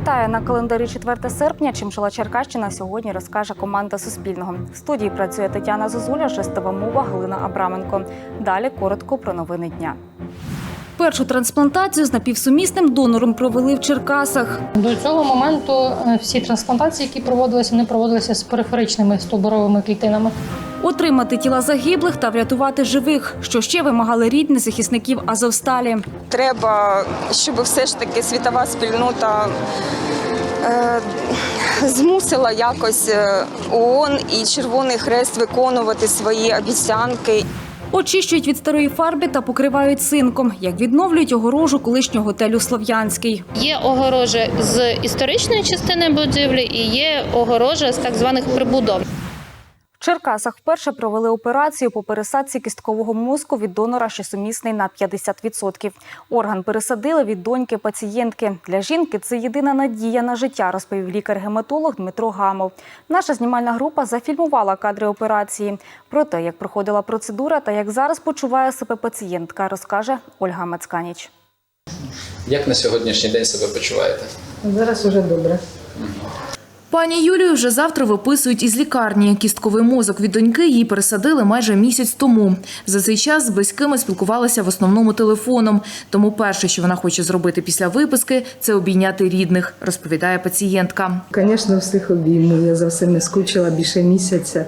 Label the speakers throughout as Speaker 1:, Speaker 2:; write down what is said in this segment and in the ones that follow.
Speaker 1: Вітаю на календарі 4 серпня. Чим жила Черкащина сьогодні розкаже команда Суспільного. В студії працює Тетяна Зозуля, жестова мова Галина Абраменко. Далі коротко про новини дня. Першу трансплантацію з напівсумісним донором провели в Черкасах.
Speaker 2: До цього моменту е, всі трансплантації, які проводилися, вони проводилися з периферичними стовбуровими клітинами.
Speaker 1: Отримати тіла загиблих та врятувати живих, що ще вимагали рідні захисників Азовсталі.
Speaker 3: Треба, щоб все ж таки світова спільнота е, змусила якось е, ООН і Червоний Хрест виконувати свої обіцянки.
Speaker 1: Очищують від старої фарби та покривають цинком, як відновлюють огорожу колишнього готелю Слов'янський.
Speaker 4: Є огорожа з історичної частини будівлі і є огорожа з так званих прибудов.
Speaker 1: Черкасах вперше провели операцію по пересадці кісткового мозку від донора, що сумісний на 50%. Орган пересадили від доньки пацієнтки. Для жінки це єдина надія на життя, розповів лікар-гематолог Дмитро Гамов. Наша знімальна група зафільмувала кадри операції. Про те, як проходила процедура та як зараз почуває себе пацієнтка, розкаже Ольга Мацканіч.
Speaker 5: Як на сьогоднішній день себе почуваєте?
Speaker 6: Зараз уже добре.
Speaker 7: Пані Юлію вже завтра виписують із лікарні. Кістковий мозок від доньки їй пересадили майже місяць тому. За цей час з близькими спілкувалася в основному телефоном. Тому перше, що вона хоче зробити після виписки, це обійняти рідних, розповідає пацієнтка.
Speaker 6: Звісно, всіх обійму. Я за всіми скучила більше місяця.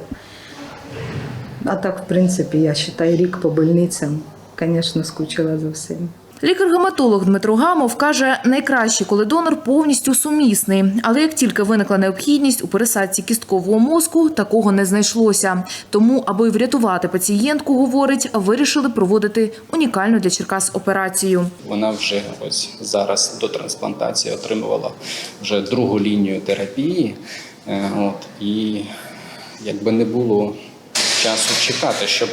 Speaker 6: А так, в принципі, я вважаю, рік по больницям. Звісно, скучила за всім.
Speaker 7: Лікар-гематолог Дмитро Гамов каже, найкраще, коли донор повністю сумісний. Але як тільки виникла необхідність у пересадці кісткового мозку, такого не знайшлося. Тому, аби врятувати пацієнтку, говорить, вирішили проводити унікальну для Черкас операцію.
Speaker 5: Вона вже ось зараз до трансплантації отримувала вже другу лінію терапії. Е, От, і якби не було часу чекати, щоб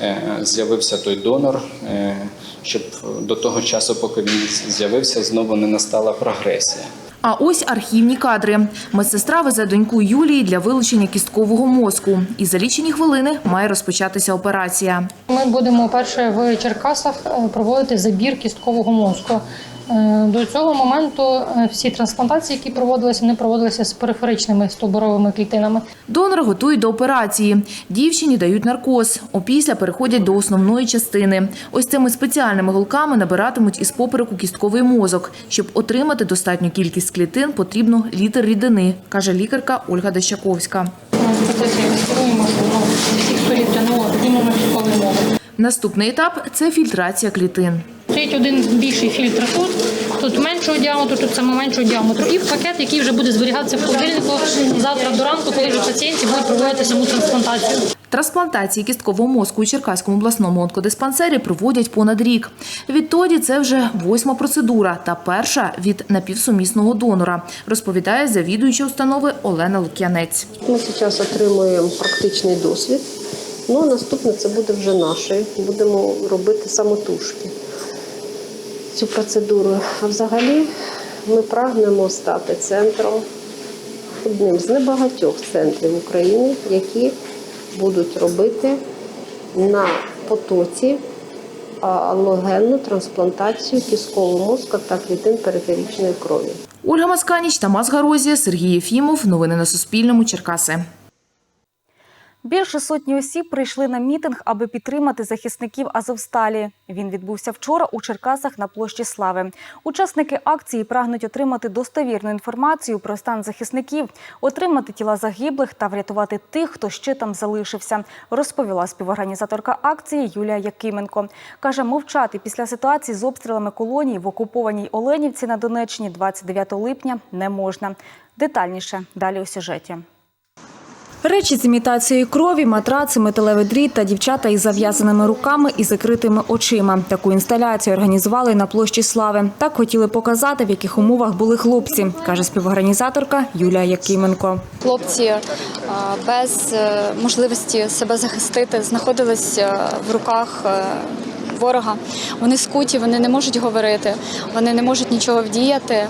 Speaker 5: е, з'явився той донор, е, щоб до того часу, поки він з'явився, знову не настала прогресія.
Speaker 7: А ось архівні кадри. Медсестра везе доньку Юлії для вилучення кісткового мозку. І за лічені хвилини має розпочатися операція.
Speaker 2: Ми будемо перше в Черкасах е, проводити забір кісткового мозку. Е, До цього моменту е, всі трансплантації, які проводилися, вони проводилися з периферичними стовбуровими клітинами.
Speaker 7: Донора готують до операції. Дівчині дають наркоз. Опісля переходять до основної частини. Ось цими спеціальними голками набиратимуть із попереку кістковий мозок. Щоб отримати достатню кількість клітин, потрібно літр рідини, каже лікарка Ольга Дещаковська.
Speaker 2: Мозок.
Speaker 7: Наступний етап це фільтрація клітин.
Speaker 2: Стоїть один більший фільтр тут, тут меншого діаметру, тут саме меншого діаметру. І пакет, який вже буде зберігатися в холодильнику завтра до ранку, коли вже пацієнті будуть проводити саму трансплантацію.
Speaker 7: Трансплантації кісткового мозку у Черкаському обласному онкодиспансері проводять понад рік. Відтоді це вже восьма процедура та перша від напівсумісного донора, розповідає завідуюча установи Олена Лук'янець.
Speaker 8: Ми зараз отримуємо практичний досвід. Ну, а наступне це буде вже наше. Будемо робити самотужки цю процедуру. А взагалі ми прагнемо стати центром, одним з небагатьох центрів України, які будуть робити на потоці алогенну трансплантацію кісткового мозка та клітин периферичної крові.
Speaker 7: Ольга Масканіч, Тамас Гарозія, Сергій Єфімов. Новини на Суспільному. Черкаси.
Speaker 1: Більше сотні осіб прийшли на мітинг, аби підтримати захисників Азовсталі. Він відбувся вчора у Черкасах на площі Слави. Учасники акції прагнуть отримати достовірну інформацію про стан захисників, отримати тіла загиблих та врятувати тих, хто ще там залишився. Розповіла співорганізаторка акції Юлія Якименко. каже, мовчати після ситуації з обстрілами колонії в окупованій Оленівці на Донеччині 29 липня не можна. Детальніше далі у сюжеті. Речі з імітацією крові, матраци, металевий дріт та дівчата із зав'язаними руками і закритими очима. Таку інсталяцію організували на площі Слави. Так хотіли показати, в яких умовах були хлопці, каже співорганізаторка Юлія Якименко.
Speaker 9: Хлопці без е, можливості себе захистити знаходились е, в руках е, ворога. Вони скуті, вони не можуть говорити, вони не можуть нічого вдіяти.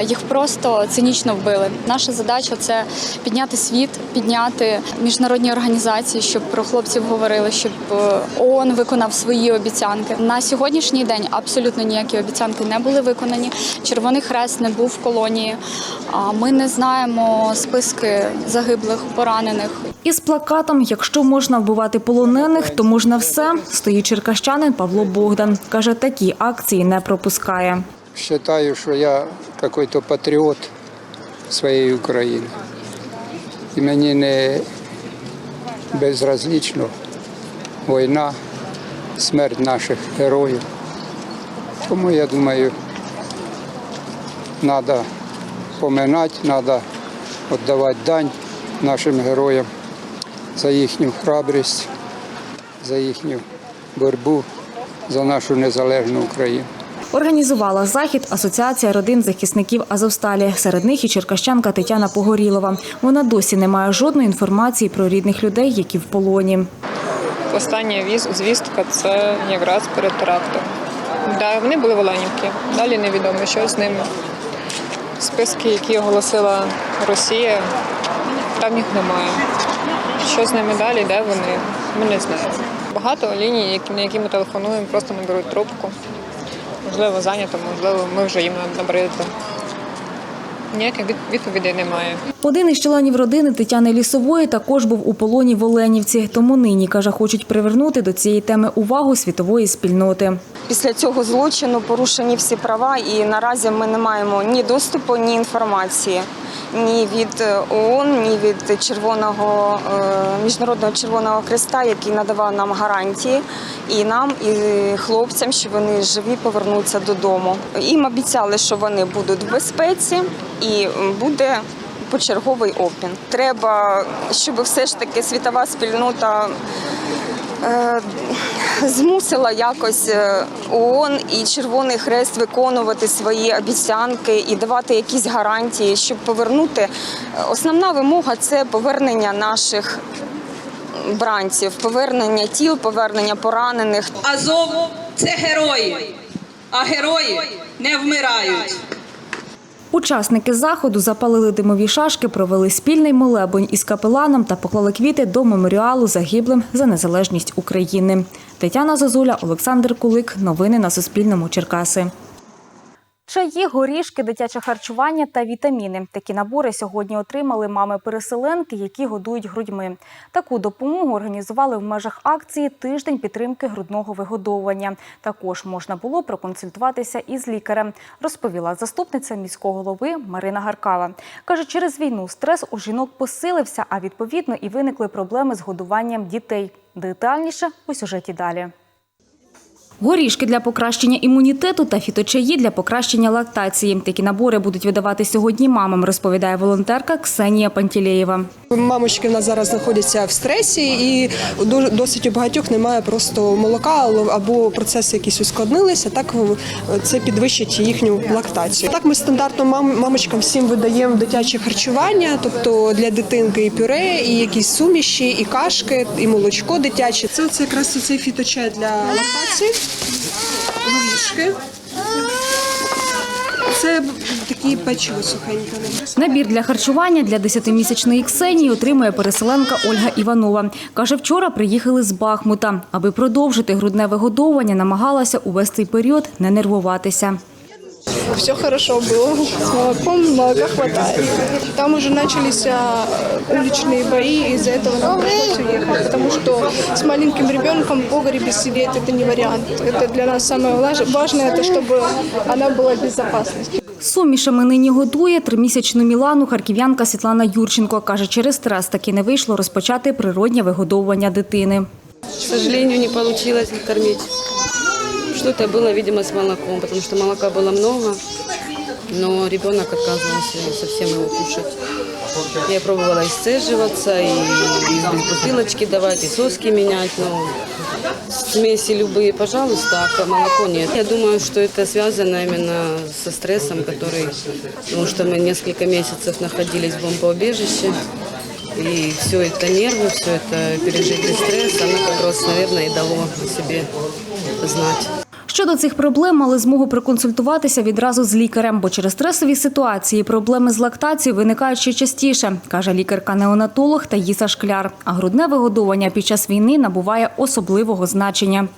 Speaker 9: Їх просто цинічно вбили. Наша задача це підняти світ, підняти міжнародні організації, щоб про хлопців говорили, щоб е, ООН виконав свої обіцянки. На сьогоднішній день абсолютно ніякі обіцянки не були виконані. Червоний хрест не був в колонії. Ми не знаємо списки загиблих, поранених.
Speaker 1: Із плакатом Якщо можна вбивати полонених, то можна все. Стоїть черкащанин Павло Богдан. Каже, такі акції не пропускає.
Speaker 10: Считаю, что я какой-то патріот своєї України. І мені не безразлічно війна, смерть наших героїв. Тому я думаю, треба поминати, треба віддавати дань нашим героям за їхню храбрість, за їхню боротьбу за нашу незалежну Україну.
Speaker 1: Організувала захід Асоціація родин захисників Азовсталі. Серед них і черкащанка Тетяна Погорілова. Вона досі не має жодної інформації про рідних людей, які в полоні.
Speaker 11: Остання звістка це якраз перед терактом. Да, вони були в Оленівці. Далі невідомо, що з ними. Списки, які оголосила Росія, там їх немає. Що з ними далі, де вони, ми не знаємо. Багато ліній, на які ми телефонуємо, просто не беруть трубку. Можливо, зайнято, можливо, ми вже їм набридли. Ніяких відповідей немає.
Speaker 1: Один із членів родини Тетяни Лісової також був у полоні в Оленівці. Тому нині, каже, хочуть привернути до цієї теми увагу світової спільноти.
Speaker 3: Після цього злочину порушені всі права, і наразі ми не маємо ні доступу, ні інформації ні від е, ООН, ні від Червоного е, міжнародного Червоного Христа, який надавав нам гарантії, і нам, і хлопцям, що вони живі повернуться додому. Їм обіцяли, що вони будуть в безпеці, і буде почерговий обмін. Треба, щоб все ж таки світова спільнота. е, Змусила якось е, ООН і Червоний Хрест виконувати свої обіцянки і давати якісь гарантії, щоб повернути. Основна вимога це повернення наших бранців, повернення тіл, повернення поранених.
Speaker 12: Азов це герої, а герої не вмирають.
Speaker 1: Учасники заходу запалили димові шашки, провели спільний молебень із капеланом та поклали квіти до меморіалу загиблим за незалежність України. Тетяна Зозуля, Олександр Кулик. Новини на Суспільному. Черкаси. Чаї, горішки, дитяче харчування та вітаміни. Такі набори сьогодні отримали мами-переселенки, які годують грудьми. Таку допомогу організували в межах акції Тиждень підтримки грудного вигодовування. Також можна було проконсультуватися із лікарем, розповіла заступниця міського голови Марина Гаркава. Каже, через війну стрес у жінок посилився, а відповідно і виникли проблеми з годуванням дітей. Детальніше у сюжеті далі. Горішки для покращення імунітету та фіточаї для покращення лактації. Такі набори будуть видавати сьогодні мамам, розповідає волонтерка Ксенія Пантілеєва.
Speaker 13: Мамочки в нас зараз знаходяться в стресі, і досить у багатьох немає просто молока або процеси якісь ускладнилися. Так це підвищить їхню лактацію. Так ми стандартно мам- мамочкам всім видаємо дитяче харчування, тобто для дитинки і пюре, і якісь суміші, і кашки, і молочко дитяче. Це, це якраз цей фіточай для лактації, горішки. Це такі печиво сухеньке.
Speaker 1: Набір для харчування для 10-місячної Ксенії отримує переселенка Ольга Іванова. Каже, вчора приїхали з Бахмута. Аби продовжити грудне вигодовування, намагалася увесь цей період не нервуватися.
Speaker 14: Все хорошо было. С молоком молока хватает. Там уже начались а, уличные бои, из-за этого нам пришлось уехать. Потому что с маленьким ребенком в погребе сидеть это не вариант. Это для нас самое влаж- важное, это чтобы она была в безопасности.
Speaker 1: Сумішами нині годує тримісячну Мілану харків'янка Світлана Юрченко. Каже, через стрес таки не вийшло розпочати природнє вигодовування дитини.
Speaker 15: К сожалению, не получилось кормить. Что-то было, видимо, с молоком, потому что молока было много, но ребенок отказывался совсем его кушать. Я пробовала и сцеживаться, и из без бутылочки давать, и соски менять, но смеси любые, пожалуйста, а молоко нет. Я думаю, что это связано именно со стрессом, который, потому что мы несколько месяцев находились в бомбоубежище, И все это нервы, все это пережитый стресс, оно как раз, наверное, и дало о себе знать.
Speaker 1: Щодо цих проблем мали змогу проконсультуватися відразу з лікарем, бо через стресові ситуації проблеми з лактацією виникають ще частіше, каже лікарка-неонатолог Таїса Шкляр. А грудне вигодовування під час війни набуває особливого значення.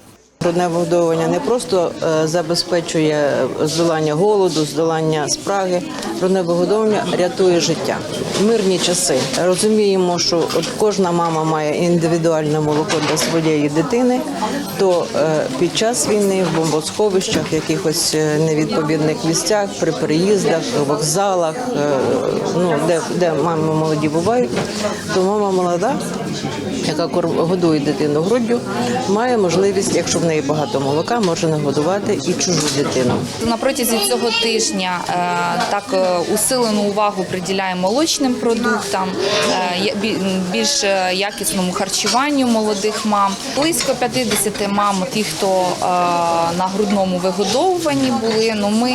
Speaker 16: Грудне вигодовування не просто е, забезпечує здолання голоду, здолання спраги. Грудне вигодовування рятує життя. Мирні часи розуміємо, що от кожна мама має індивідуальне молоко для своєї дитини. То е, під час війни в бомбосховищах, якихось е, невідповідних місцях, при переїздах, вокзалах, ну де, де мами молоді бувають, то мама молода яка годує дитину груддю, має можливість, якщо в неї багато молока, може нагодувати і чужу дитину.
Speaker 17: На протязі цього тижня е, так е, усилену увагу приділяємо молочним продуктам, е, більш якісному харчуванню молодих мам. Близько 50 мам, ті, хто на грудному вигодовуванні були. Ну ми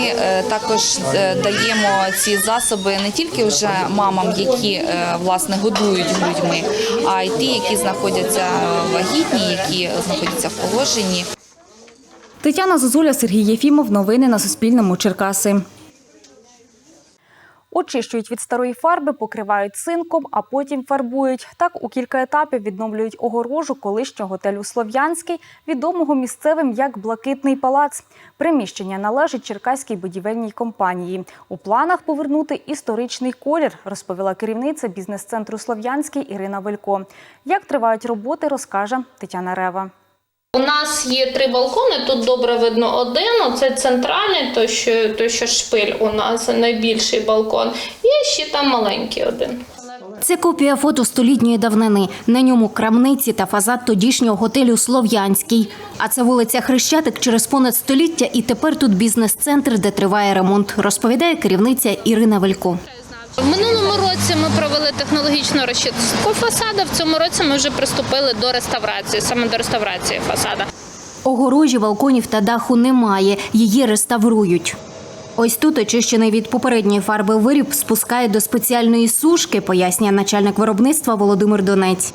Speaker 17: також даємо ці засоби не тільки вже мамам, які власне годують грудьми, а й ті, які знаходяться вагітні, які знаходяться в положенні.
Speaker 1: Тетяна Зозуля, Сергій Єфімов. Новини на Суспільному. Черкаси. Очищують від старої фарби, покривають цинком, а потім фарбують. Так у кілька етапів відновлюють огорожу колишнього готелю Слов'янський, відомого місцевим як Блакитний палац. Приміщення належить черкаській будівельній компанії. У планах повернути історичний колір, розповіла керівниця бізнес-центру Слов'янський Ірина Велько. Як тривають роботи, розкаже Тетяна Рева.
Speaker 4: У нас є три балкони. Тут добре видно один. Це центральний, то що, то що шпиль у нас найбільший балкон. І ще там маленький один.
Speaker 18: Це копія фото столітньої давнини. На ньому крамниці та фасад тодішнього готелю Слов'янський. А це вулиця Хрещатик через понад століття, і тепер тут бізнес-центр, де триває ремонт, розповідає керівниця Ірина Велько.
Speaker 4: В минулому році ми провели технологічну розчистку фасада. В цьому році ми вже приступили до реставрації, саме до реставрації фасада.
Speaker 18: Огорожі, балконів та даху немає. Її реставрують. Ось тут очищений від попередньої фарби виріб спускає до спеціальної сушки, пояснює начальник виробництва Володимир Донець.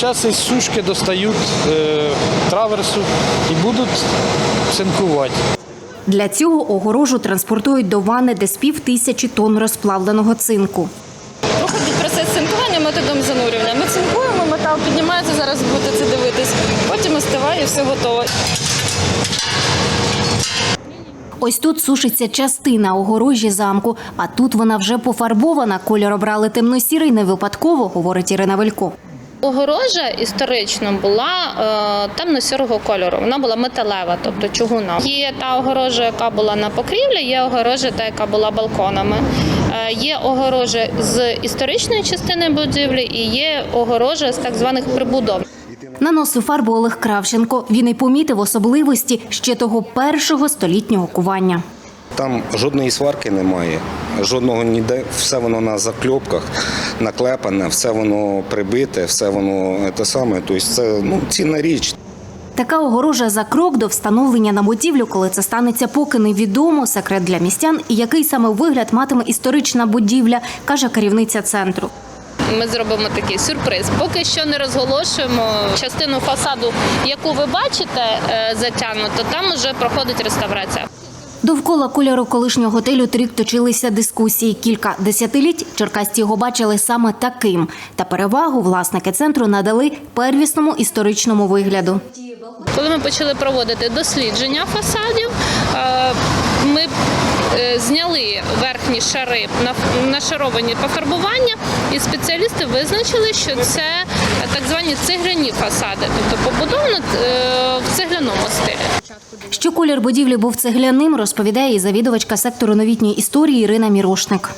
Speaker 19: Зараз із сушки достають е, траверсу і будуть цинкувати.
Speaker 18: Для цього огорожу транспортують до ванни, де з пів тисячі тонн розплавленого цинку.
Speaker 20: Проходить процес цинкування методом занурювання. Ми цинкуємо, метал піднімається, зараз будете це дивитись. Потім остиває, все готово.
Speaker 18: Ось тут сушиться частина огорожі замку, а тут вона вже пофарбована. Кольор обрали темно-сірий не випадково, говорить Ірина Велько.
Speaker 4: Огорожа історично була е, темно-сірого кольору. Вона була металева, тобто чугуна. Є та огорожа, яка була на покрівлі, є огорожа, та яка була балконами. Е, є огорожа з історичної частини будівлі і є огорожа з так званих прибудов.
Speaker 18: Наносив фарбу Олег Кравченко. Він і помітив особливості ще того першого столітнього кування.
Speaker 21: Там жодної сварки немає, жодного ніде, все воно на закльопках, наклепане, все воно прибите, все воно те саме. Тобто це ну, цінна річ.
Speaker 18: Така огорожа за крок до встановлення на будівлю, коли це станеться, поки невідомо. Секрет для містян і який саме вигляд матиме історична будівля, каже керівниця центру.
Speaker 4: Ми зробимо такий сюрприз. Поки що не розголошуємо частину фасаду, яку ви бачите е, затягнуто, там вже проходить реставрація.
Speaker 18: Довкола кольору колишнього готелю торік точилися дискусії. Кілька десятиліть черкасці його бачили саме таким. Та перевагу власники центру надали первісному історичному вигляду.
Speaker 4: Коли ми почали проводити дослідження фасадів, е, ми е, зняли верхні шари на- нашаровані пофарбування, і спеціалісти визначили, що це так звані цегляні фасади, тобто побудовано е, в цегляному стилі.
Speaker 18: Що колір будівлі був цегляним, розповідає і завідувачка сектору новітньої історії Ірина Мірошник.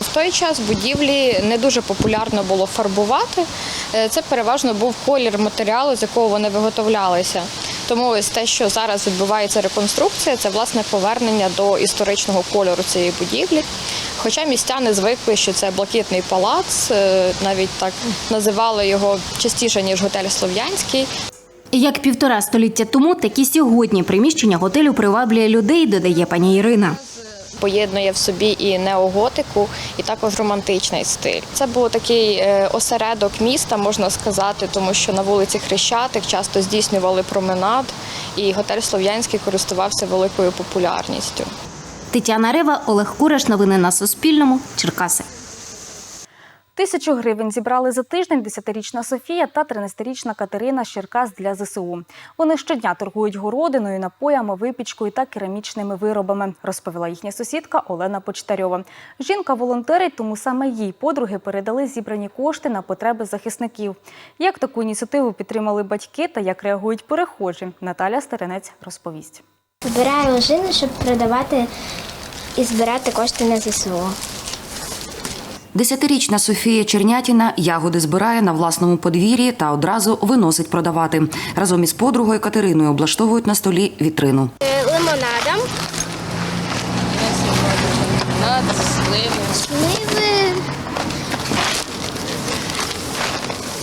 Speaker 22: В той час будівлі не дуже популярно було фарбувати. Е, Це переважно був колір матеріалу, з якого вони виготовлялися. Тому ось те, що зараз відбувається реконструкція, це власне повернення до історичного кольору цієї будівлі. Хоча містяни звикли, що це блакитний палац, е, навіть так називали його частіше ніж готель Слов'янський.
Speaker 18: Як півтора століття тому, так і сьогодні приміщення готелю приваблює людей, додає пані Ірина.
Speaker 22: Поєднує в собі і неоготику, і також романтичний стиль. Це був такий е, осередок міста, можна сказати, тому що на вулиці Хрещатик часто здійснювали променад, і готель Слов'янський користувався великою популярністю.
Speaker 18: Тетяна Рева, Олег Кураш. Новини на Суспільному. Черкаси.
Speaker 1: Тисячу гривень зібрали за тиждень 10-річна Софія та 13-річна Катерина з Черкас для ЗСУ. Вони щодня торгують городиною, напоями, випічкою та керамічними виробами, розповіла їхня сусідка Олена Почтарьова. Жінка волонтерить, тому саме їй подруги передали зібрані кошти на потреби захисників. Як таку ініціативу підтримали батьки та як реагують перехожі, Наталя Стеренець розповість.
Speaker 23: Збираю ожини, щоб продавати і збирати кошти на ЗСУ.
Speaker 7: Десятирічна Софія Чернятіна ягоди збирає на власному подвір'ї та одразу виносить продавати. Разом із подругою Катериною облаштовують на столі вітрину.
Speaker 23: Лимонадом. Сливи.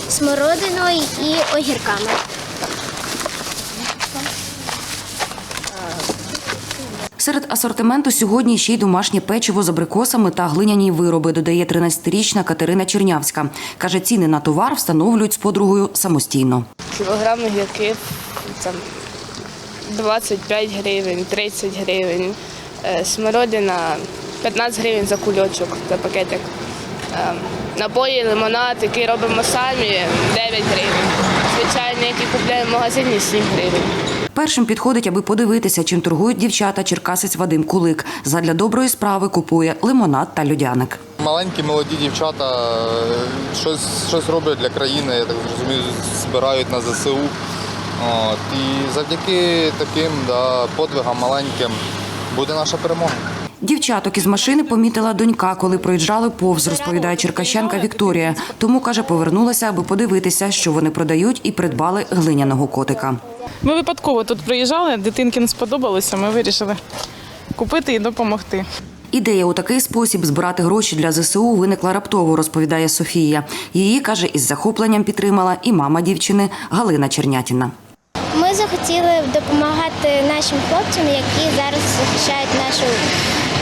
Speaker 23: Смородиною і огірками.
Speaker 7: Серед асортименту сьогодні ще й домашнє печиво з абрикосами та глиняні вироби, додає 13-річна Катерина Чернявська. Каже, ціни на товар встановлюють з подругою самостійно.
Speaker 24: Кілограм огірків там 25 гривень, 30 гривень. Е, Смородина 15 гривень за кульочок, за пакетик. Е, Напої, лимонад, який робимо самі, 9 гривень. Звичайно, який купляємо в магазині, 7 гривень.
Speaker 7: Першим підходить, аби подивитися, чим торгують дівчата черкасець Вадим Кулик. Задля доброї справи купує лимонад та людяник.
Speaker 25: Маленькі молоді дівчата е, щось, щось роблять для країни, я так розумію, збирають на ЗСУ. От, і завдяки таким да, подвигам маленьким буде наша перемога.
Speaker 7: Дівчаток із машини помітила донька, коли проїжджали повз, розповідає черкащанка Вікторія. Тому каже, повернулася, аби подивитися, що вони продають, і придбали глиняного котика.
Speaker 26: Ми випадково тут приїжджали, дитинки не сподобалося, ми вирішили купити і допомогти.
Speaker 7: Ідея у такий спосіб збирати гроші для ЗСУ виникла раптово, розповідає Софія. Її каже, із захопленням підтримала і мама дівчини Галина Чернятіна.
Speaker 23: Ми захотіли допомагати нашим хлопцям, які зараз захищають нашу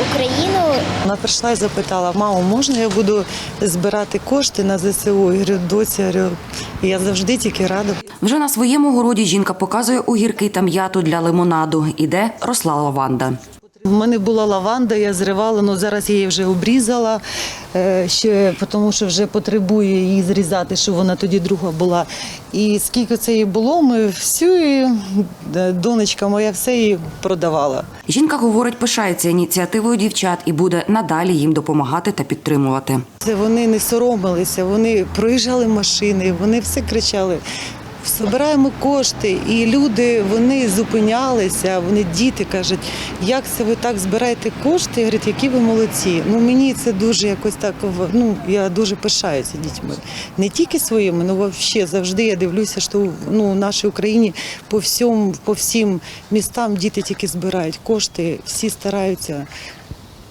Speaker 23: Україну.
Speaker 27: Вона прийшла і запитала, мамо, можна я буду збирати кошти на ЗСУ? Я говорю, доця, я говорю, я завжди тільки рада.
Speaker 7: Вже на своєму городі жінка показує огірки та м'яту для лимонаду. Іде росла лаванда.
Speaker 27: У мене була лаванда, я зривала, але зараз я її вже обрізала, е, ще, тому що вже потребує її зрізати, щоб вона тоді друга була. І скільки це її було, ми всю її, е, донечка моя все її продавала.
Speaker 7: Жінка говорить, пишається ініціативою дівчат і буде надалі їм допомагати та підтримувати.
Speaker 27: Це вони не соромилися, вони проїжджали машини, вони все кричали. Збираємо кошти, і люди вони зупинялися. Вони діти кажуть, як це ви так збираєте кошти? Говорять, які ви молодці. Ну мені це дуже якось так. Ну я дуже пишаюся дітьми. Не тільки своїми, ну взагалі завжди я дивлюся, що ну в нашій Україні по всьому, по всім містам діти тільки збирають кошти, всі стараються,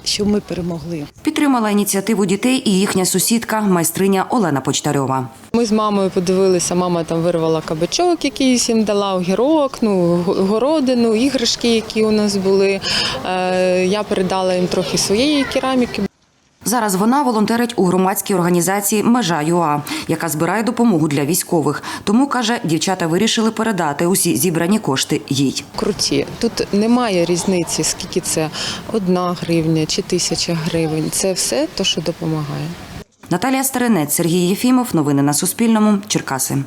Speaker 27: щоб ми перемогли.
Speaker 7: Підтримала ініціативу дітей і їхня сусідка, майстриня Олена Почтарьова.
Speaker 11: Ми з мамою подивилися, мама там вирвала кабачок, якийсь їм дала огірок, ну, городину, іграшки, які у нас були. Е, Я передала їм трохи своєї кераміки.
Speaker 7: Зараз вона волонтерить у громадській організації Межа ЮА, яка збирає допомогу для військових. Тому каже, дівчата вирішили передати усі зібрані кошти їй.
Speaker 11: Круті. Тут немає різниці, скільки це одна гривня чи тисяча гривень. Це все те, що допомагає.
Speaker 7: Наталія Старинець, Сергій Єфімов. Новини на Суспільному. Черкаси.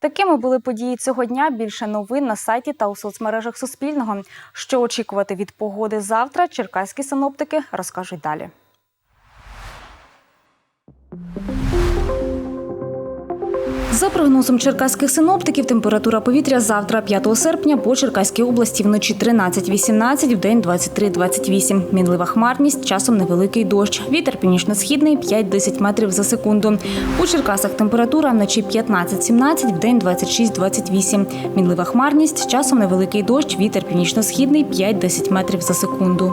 Speaker 1: Такими були події цього дня. Більше новин на сайті та у соцмережах Суспільного. Що очікувати від погоди завтра? Черкаські синоптики розкажуть далі. За прогнозом черкаських синоптиків, температура повітря завтра, 5 серпня, по Черкаській області вночі 13-18, вдень 23-28. Мінлива хмарність, часом невеликий дощ. Вітер північно-східний 5-10 метрів за секунду. У Черкасах температура вночі 15-17, вдень 26-28. Мінлива хмарність, часом невеликий дощ, вітер північно-східний 5-10 метрів за секунду.